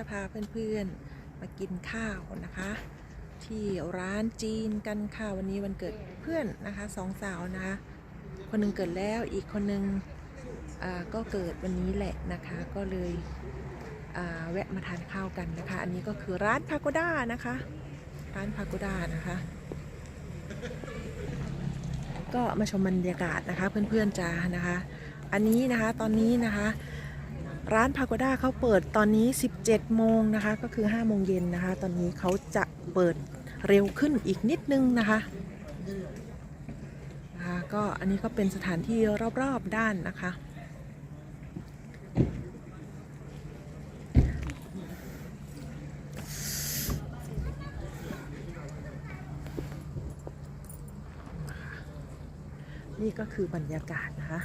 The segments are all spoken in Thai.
ะพาเพื่อนๆมากินข้าวนะคะ ที่ร้านจีนกันค่ะวันนี้วันเกิดเพื่อนนะคะสองสาวนะคะคนหนึ่งเกิดแล้วอีกคนหนึ่งก็เกิดวันนี้แหละนะคะ ก็เลยแวะมาทานข้าวกันนะคะ อันนี้ก็คือร้านพาโกด้านะคะ ร้านพาโกด้านะคะ ก็มาชมบรรยากาศนะคะเพื่อนๆจ้านะคะ อันนี้นะคะตอนนี้นะคะ ร้านพาโกด้าเขาเปิดตอนนี้ 17 โมงนะคะ ก็คือ 5 โมงเย็นนะคะ ตอนนี้เขาจะเปิดเร็วขึ้นอีกนิดนึงนะคะนะคะก็อันนี้ก็เป็นสถานที่รอบๆด้านนะคะนี่ก็คือบรรยากาศนะคะ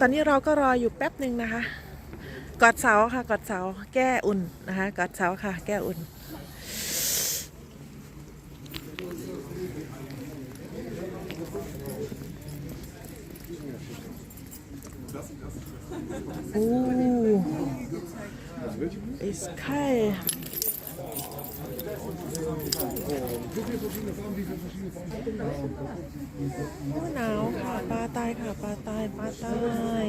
ตอนนี้เราก็รออยู่แป๊บหนึ่งนะคะ กอดเสาค่ะ กอดเสา แก้อุ่นนะคะ กอดเสาค่ะ แก้อุ่น โอ้ ist kalt โอ้ หนาวค่ะปลาตายค่ะปลาตายปลาตาย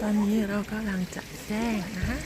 ตอนนี้เรากำลังจะแจ้งนะคะ